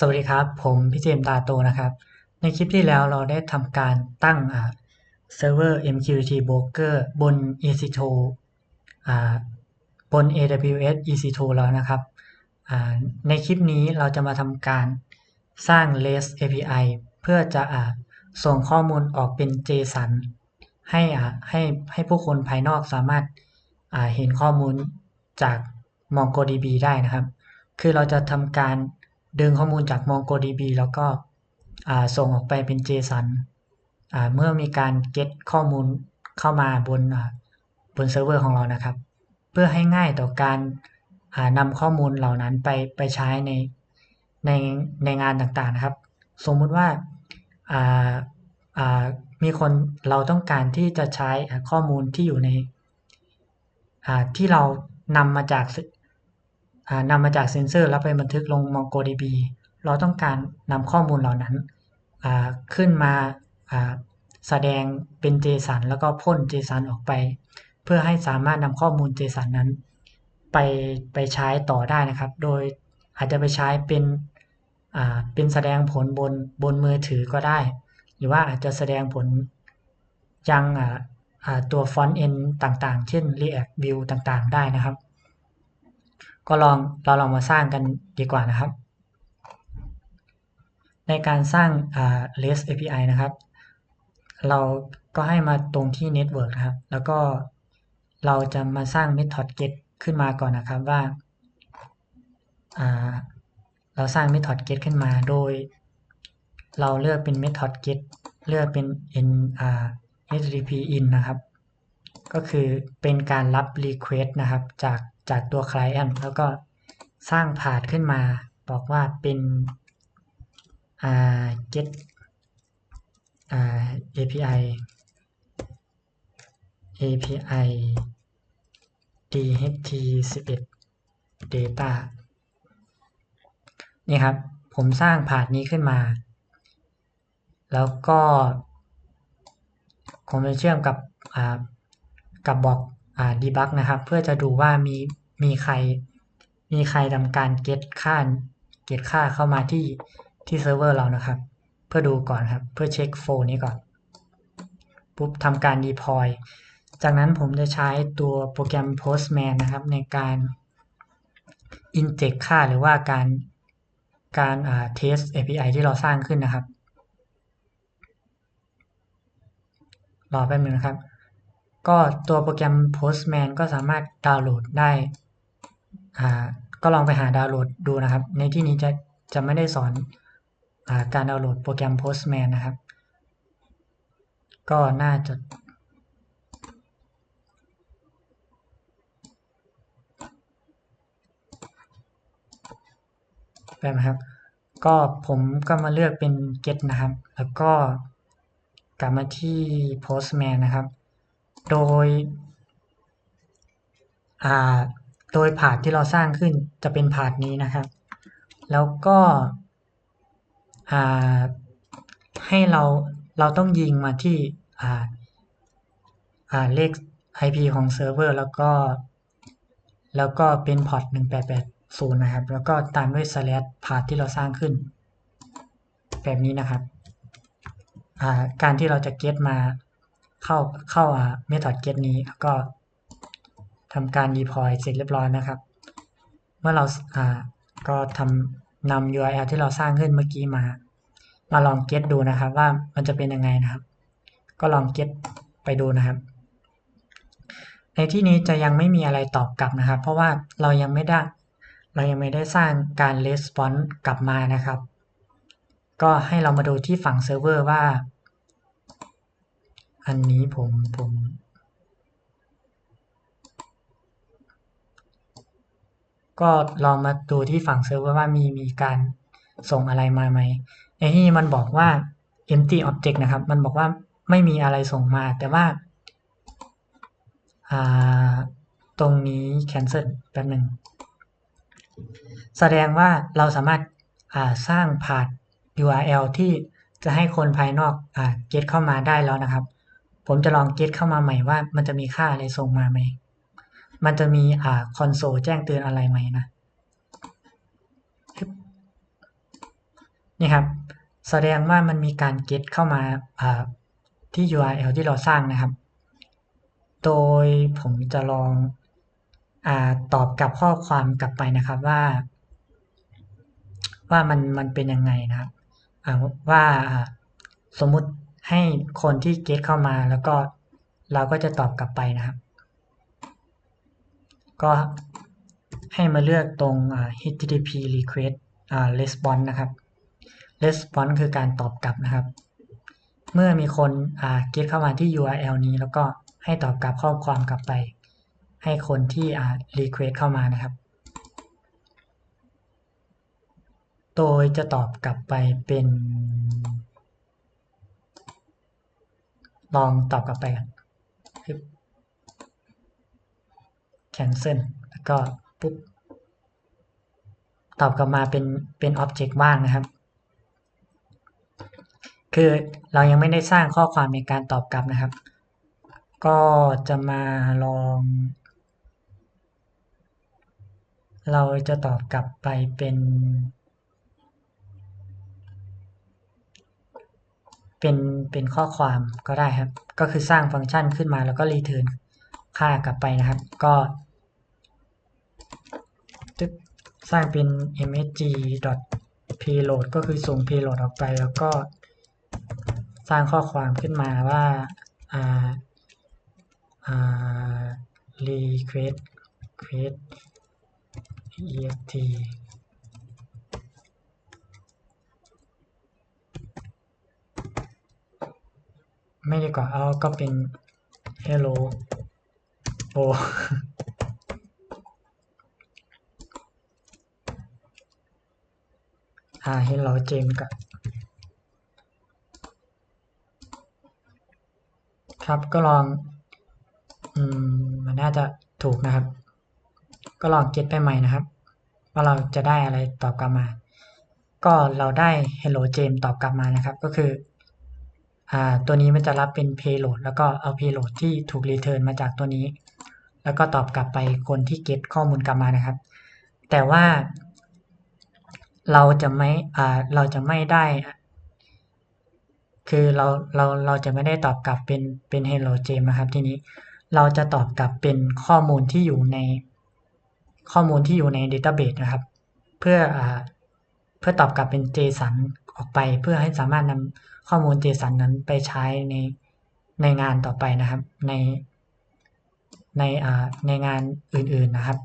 สวัสดีครับ ผมพี่เจมส์ตาโตนะครับ ในคลิปที่แล้วเราได้ทำการตั้งเซิร์ฟเวอร์ MQTT Broker บน EC2 บน AWS EC2 แล้วนะครับ ในคลิปนี้เราจะมาทำการสร้าง REST API เพื่อจะอ่าส่งข้อมูลออกเป็น JSON ให้ให้ให้ผู้คนภายนอกสามารถเห็นข้อมูลจาก MongoDB ได้นะครับ คือเราจะทำการ ดึงข้อมูลจาก MongoDB แล้วก็ส่งออกไปเป็น JSON เมื่อมีการ get ข้อมูลเข้ามาบนบนเซิร์ฟเวอร์ของเรานะครับ เพื่อให้ง่ายต่อการนำข้อมูลเหล่านั้นไปไปใช้ในในในงานต่างๆนะครับ สมมุติว่ามีคนเราต้องการที่จะใช้ข้อมูลที่อยู่ในที่เรานำมาจาก นำมาจากเซนเซอร์แล้วไปบันทึกลง MongoDB เราต้องการนำข้อมูลเหล่านั้นขึ้นมาแสดงเป็น JSON แล้วก็พ่น JSON ออกไป เพื่อให้สามารถนำข้อมูล JSON นั้น ไปไปใช้ต่อได้นะครับ โดยอาจจะไปใช้เป็นเป็นแสดงผลบนบนมือถือก็ได้ หรือว่าอาจจะแสดงผลยังตัวฟอนต์เอนต่างๆ เช่น React View ต่างๆ ได้นะครับ ก็ลองเราลองมาสร้างกันดีกว่านะครับ ในการสร้าง REST API นะครับ เราก็ให้มาตรงที่ Network นะครับ แล้วก็เราจะมาสร้าง Method Get ขึ้นมาก่อนนะครับว่าเราสร้าง Method Get ขึ้นมาโดย เราเลือกเป็น Method Get เลือกเป็น n http in นะครับ ก็คือเป็นการรับ Request นะครับจาก จากตัว Client แล้วก็สร้างพาธขึ้นมาบอกว่าเป็น get API API DHT11 data นี่ครับ ผมสร้างพาธนี้ขึ้นมา แล้วก็ผมจะเชื่อมกับกับบอก ดีบักนะครับ เพื่อจะดูว่ามีมีใคร มีใครทำการเก็ตค่าเก็ตค่าเข้ามาที่ที่เซิร์ฟเวอร์เรานะครับ เพื่อดูก่อนครับ เพื่อเช็คโฟลนี้ก่อนปุ๊บทำการ deploy จากนั้นผมจะใช้ตัวโปรแกรม Postman นะครับ ในการ inject ค่าหรือว่าการการอ่า test API ที่เราสร้างขึ้นนะครับ รอแป๊บนึงนะครับ ก็ตัวโปรแกรม Postman ก็สามารถดาวน์โหลดได้อ่าก็ลองไปหาดาวน์โหลดดูนะครับ ในที่นี้จะจะไม่ได้สอนอาการดาวน์โหลดโปรแกรม Postman นะครับ ก็น่าจะแปบนะครับ ก็ผมก็มาเลือกเป็น get นะครับ แล้วก็กลับมาที่ Postman นะครับ โดยโดยผาดที่เราสร้างขึ้นจะเป็นผาดนี้นะครับ แล้วก็ให้เราเราต้องยิงมาที่เลข IP ของเซิร์ฟเวอร์แล้วก็ แล้วก็เป็นพอร์ต1880 นะครับ แล้วก็ตามด้วย slash พาร์ทที่เราสร้างขึ้น แบบนี้นะครับ การที่เราจะเก็ตมา เข้าเข้าอ่า method get นี้ก็ทำการ deploy เสร็จเรียบร้อยนะครับ เมื่อเราอ่าก็ทำนำ URL ที่เราสร้างขึ้นเมื่อกี้มา มาลอง get ดูนะครับ ว่ามันจะเป็นยังไงนะครับ ก็ลอง get ไปดูนะครับ ในที่นี้จะยังไม่มีอะไรตอบกลับนะครับ เพราะว่าเรายังไม่ได้ เรายังไม่ได้สร้างการ response กลับมานะครับ ก็ให้เรามาดูที่ฝั่งเซิร์ฟเวอร์ว่า อันนี้ผมผมก็ลองมาดูที่ฝั่งเซิร์ฟเวอร์ว่ามีมีการส่งอะไรมาไหมในที่มันบอกว่า empty object นะครับ มันบอกว่าไม่มีอะไรส่งมา แต่ว่า ตรงนี้ cancel แป๊บหนึ่ง แสดงว่าเราสามารถสร้างผ่าน URL ที่จะให้คนภายนอกอ get เข้ามาได้แล้วนะครับ ผมจะลองเก็ตเข้ามาใหม่ว่า มันจะมีค่าอะไรส่งมาไหม มันจะมีอ่าคอนโซลแจ้งเตือนอะไรไหมนะ นี่ครับ แสดงว่ามันมีการ get เข้ามาที่ URL ที่เราสร้างนะครับ โดยผมจะลองอตอบกับข้อความกลับไปนะครับว่า ว่ามันมันเป็นยังไงนะครับว่าสมมุติ ให้คนที่ get เข้ามาแล้วก็เราก็จะตอบกลับไปนะครับ ก็ให้มาเลือกตรง http request response นะครับ response คือการตอบกลับนะครับ เมื่อมีคน get เข้ามาที่ URL นี้แล้วก็ให้ตอบกลับข้อความกลับไป ให้คนที่ request เข้ามานะครับ โดยจะตอบกลับไปเป็น ลองตอบกลับไปกัน cancel แล้วก็ปุ๊บ ตอบกลับมาเป็นเป็น object ว่างนะครับ คือเรายังไม่ได้สร้างข้อความในการตอบกลับนะครับ ก็จะมาลอง เราจะตอบกลับไปเป็น เป็นเป็นข้อความก็ได้ครับ ก็คือสร้างฟังก์ชันขึ้นมาแล้วก็รีเทิร์นค่ากลับไปนะครับ ก็สร้างเป็น msg payload ก็คือส่ง payload ออกไปแล้วก็สร้างข้อความขึ้นมาว่า request request ext ไม่ดีกว่าเอาก็เป็น hello o อ่า hello เจมกับครับก็ลอง อืม มันน่าจะถูกนะครับ ก็ลองเก็ตไปใหม่นะครับ ว่าเราจะได้อะไรตอบกลับมา ก็เราได้ hello James ตอบกลับมานะครับ ก็คือ ตัวนี้มันจะรับเป็น payload แล้วก็เอา payload ที่ถูก return มาจากตัวนี้ แล้วก็ตอบกลับไปคนที่ get ข้อมูลกลับมานะครับ แต่ว่าเราจะไม่เราจะไม่ได้ คือเราเราเราจะไม่ได้ตอบกลับเป็นเป็น hello James นะครับทีนี้เราจะตอบกลับเป็นข้อมูลที่อยู่ในข้อมูลที่อยู่ใน database นะครับ เพื่ออเพื่อตอบกลับเป็น JSON ออกไปเพื่อให้สามารถนำ ข้อมูล JSON นั้นไปใช้ในในงานต่อไปนะครับ ในในในงานอื่นๆนะครับ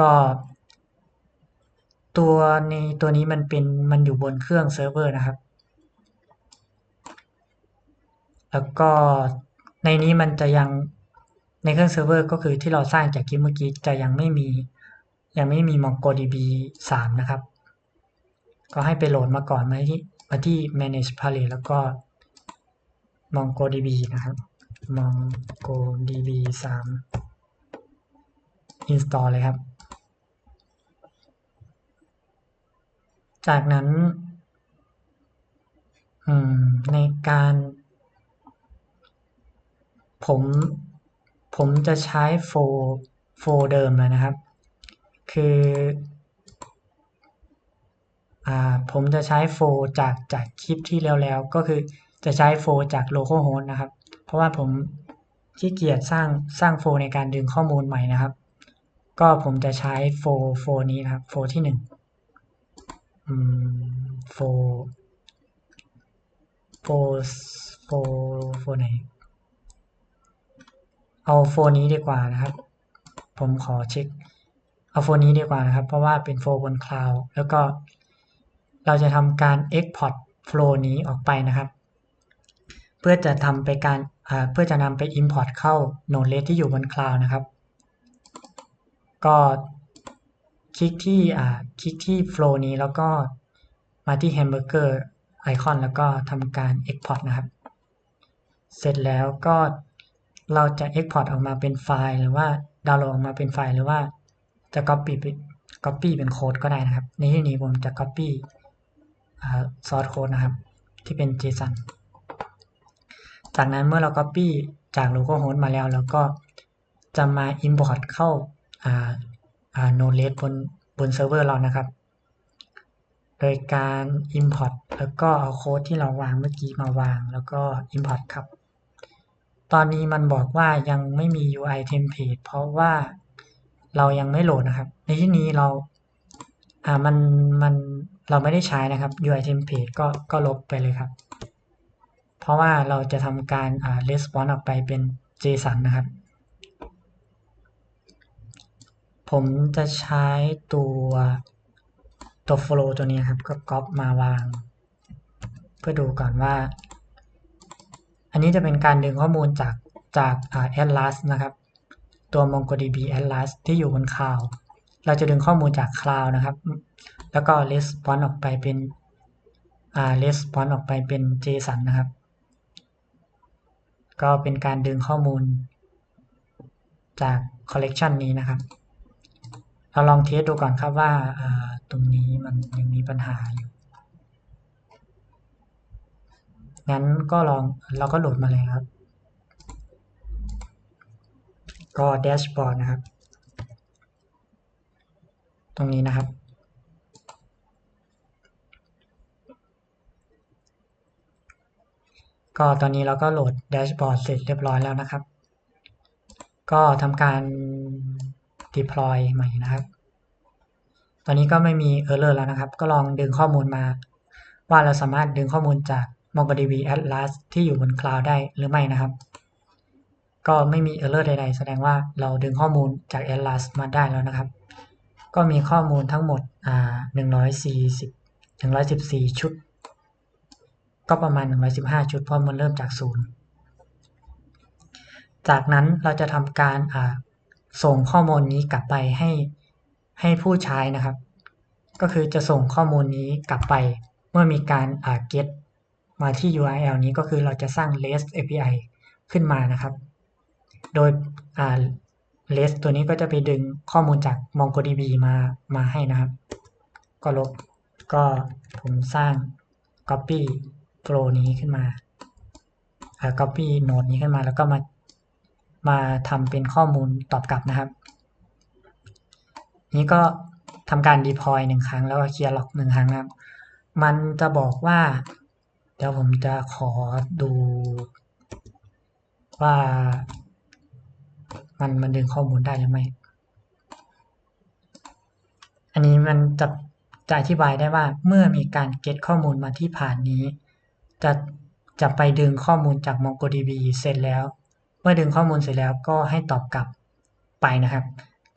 ก็ตัวในตัวนี้มันเป็นมันอยู่บนเครื่องเซิร์ฟเวอร์นะครับ แล้วก็ในนี้มันจะยังในเครื่องเซิร์ฟเวอร์ก็คือที่เราสร้างจากคลิปเมื่อกี้จะยังไม่มียังไม่มี MongoDB 3 นะครับ ก็ให้ไปโหลดมาก่อนมาที่มาที่ manage palette แล้วก็ MongoDB นะครับ MongoDB 3 install เลยครับ จากนั้นในการผมผมจะใช้โฟโฟเดิมนะครับ คือ ผมจะใช้โฟจากจากคลิปที่แล้วแล้วก็คือจะใช้โฟจากโลโก้โฮสนะครับ เพราะว่าผมขี้เกียจสร้างสร้างโฟในการดึงข้อมูลใหม่นะครับ ก็ผมจะใช้โฟโฟนี้นะครับโฟที่หนึ่งโฟโฟโฟโฟไหน เอาโฟนี้ดีกว่านะครับ ผมขอเช็ค เอาโฟนี้ดีกว่านะครับ เพราะว่าเป็นโฟบนคลาวแล้วก็ เราจะทำการ Export Flow นี้ออกไปนะครับ เพื่อจะทำไปการเพื่อจะนำไป Import เข้า Node-RED ที่อยู่บนคลาวด์นะครับ ก็คลิกที่คลิกที่ flow นี้แล้วก็มาที่ hamburger ไอคอนแล้วก็ทำการ export นะครับ เสร็จแล้วก็เราจะ export ออกมาเป็นไฟล์หรือว่าดาวน์โหลดออกมาเป็นไฟล์หรือว่าจะ copy เป็น copy เป็นโค้ดก็ได้นะครับ ในที่นี้ผมจะ copy source code นะครับ ที่เป็น JSON จากนั้นเมื่อเรา copy จาก local host มาแล้ว แล้วก็จะมา import เข้า Node-RED บนบนเซิร์ฟเวอร์เรานะครับ โดยการ import แล้วก็เอาโค้ดที่เราวางเมื่อกี้มาวาง แล้วก็ import ครับ ตอนนี้มันบอกว่ายังไม่มี UI template เพราะว่าเรายังไม่โหลดนะครับ ในที่นี้เราอ่ามันมัน เราไม่ได้ใช้นะครับ UI template ก็ก็ลบไปเลยครับ เพราะว่าเราจะทำการ response ออกไปเป็น JSON นะครับ ผมจะใช้ตัวตัว flow ตัวนี้ครับ ก็ก๊อปมาวาง เพื่อดูก่อนว่า อันนี้จะเป็นการดึงข้อมูลจากจากอ่า Atlas นะครับ ตัว MongoDB Atlas ที่อยู่บนคลาวเราจะดึงข้อมูลจากคลาวนะครับ แล้วก็ response ออกไปเป็นอ่า response ออกไปเป็น JSON นะครับ ก็เป็นการดึงข้อมูลจาก collection นี้นะครับ เราลองเทสดูก่อนครับว่าตรงนี้มันยังมีปัญหาอยู่ งั้นก็ลองเราก็โหลดมาเลยครับ ก็แดชบอร์ดนะครับ ตรงนี้นะครับ ก็ตอนนี้เราก็โหลดแดชบอร์ดเสร็จเรียบร้อยแล้วนะครับ ก็ทำการ deploy ใหม่นะครับ ตอนนี้ก็ไม่มี error แล้วนะครับ ก็ลองดึงข้อมูลมา ว่าเราสามารถดึงข้อมูลจาก MongoDB Atlas ที่อยู่บนคลาวด์ได้หรือไม่นะครับ ก็ไม่มี error ใดๆ แสดงว่าเราดึงข้อมูลจาก Atlas มาได้แล้วนะครับ ก็มีข้อมูลทั้งหมดอ่า140 114 ชุด ก็ประมาณ 115 ชุดเพราะมันเริ่มจากศูนย์จากนั้นเราจะทำการส่งข้อมูลนี้กลับไปให้ให้ผู้ใช้นะครับ ก็คือจะส่งข้อมูลนี้กลับไป เมื่อมีการ get มาที่ URL นี้ก็คือเราจะสร้าง REST API ขึ้นมานะครับ โดย REST ตัวนี้ก็จะไปดึงข้อมูลจาก MongoDB มามาให้นะครับ ก็ลบก็ผมสร้าง copy flow นี้ขึ้นมาอ่า copy node นี้ขึ้นมาแล้วก็มามาทำเป็นข้อมูลตอบกลับนะครับ นี้ก็ทำการ deploy หนึ่งครั้งแล้วก็เคลียร์ล็อกหนึ่งครั้งนะครับ มันจะบอกว่า เดี๋ยวผมจะขอดูว่ามันมันดึงข้อมูลได้หรือไม่อันนี้มันจะจะอธิบายได้ว่าเมื่อมีการเก็ตข้อมูลมาที่ผ่านนี้ จะจะไปดึงข้อมูลจาก MongoDB เสร็จแล้ว เมื่อดึงข้อมูลเสร็จแล้วก็ให้ตอบกลับไปนะครับ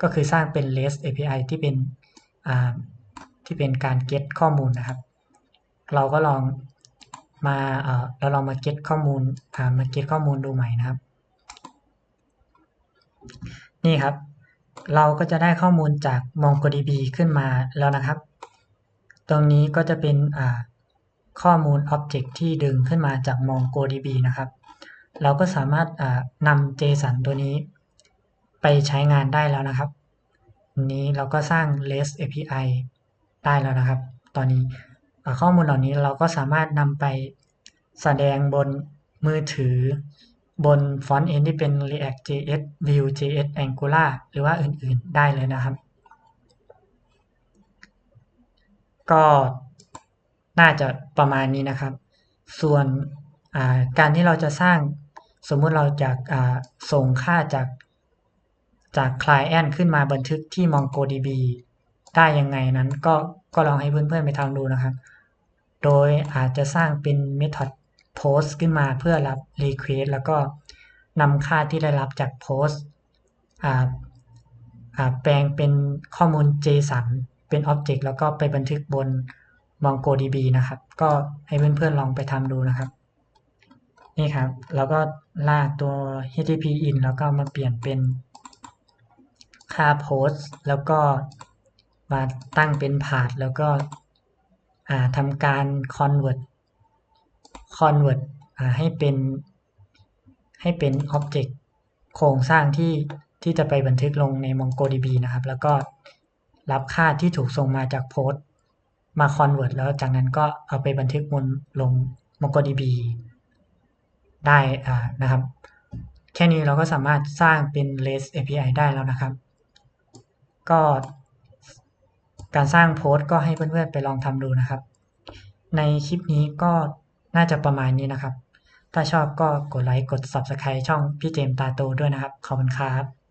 ก็คือสร้างเป็น REST API ที่เป็นที่เป็นการ get ข้อมูลนะครับ เราก็ลองมาเราลองมา get ข้อมูลมา get ข้อมูลดูใหม่นะครับ นี่ครับ เราก็จะได้ข้อมูลจาก MongoDB ขึ้นมาแล้วนะครับ ตรงนี้ก็จะเป็นอ่า ข้อมูล Object ที่ดึงขึ้นมาจาก MongoDB นะครับ เราก็สามารถนำ JSON ตัวนี้ไปใช้งานได้แล้วนะครับ นี้เราก็สร้าง REST API ได้แล้วนะครับ ตอนนี้ข้อมูลเหล่านี้เราก็สามารถนำไปแสดงบนมือถือบนฟอนต์เอนที่เป็น React.js Vue.js Angular หรือว่าอื่นๆได้เลยนะครับ ก็ น่าจะประมาณนี้นะครับ ส่วนการที่เราจะสร้างสมมุติเราจะส่งค่าจากจาก Client ขึ้นมาบันทึกที่ MongoDB ได้ยังไงนั้นก็ก็ลองให้เพื่อนๆไปทำดูนะครับ โดยอาจจะสร้างเป็น method post ขึ้นมาเพื่อรับ request แล้วก็นำค่าที่ได้รับจาก post แปลงเป็นข้อมูล JSON เป็น object แล้วก็ไปบันทึกบน MongoDB นะครับ ก็ให้เพื่อนๆลองไปทำดูนะครับ นี่ครับ แล้วก็ลากตัว HTTP in แล้วก็มาเปลี่ยนเป็นค่าโพสแล้วก็มาตั้งเป็นพาธแล้วก็ทำการ convert convert ให้เป็นให้เป็น object โครงสร้างที่ที่จะไปบันทึกลงใน MongoDB นะครับ แล้วก็รับค่าที่ถูกส่งมาจากโพส มา convert แล้วจากนั้นก็เอาไปบันทึกบนลง MongoDB ได้นะครับ แค่นี้เราก็สามารถสร้างเป็น REST API ได้แล้วนะครับ ก็การสร้างโพสต์ก็ให้เพื่อนๆไปลองทำดูนะครับ ในคลิปนี้ก็น่าจะประมาณนี้นะครับ ถ้าชอบก็กดไลค์กด Subscribe ช่องพี่เจมส์ตาโตด้วยนะครับ ขอบคุณครับ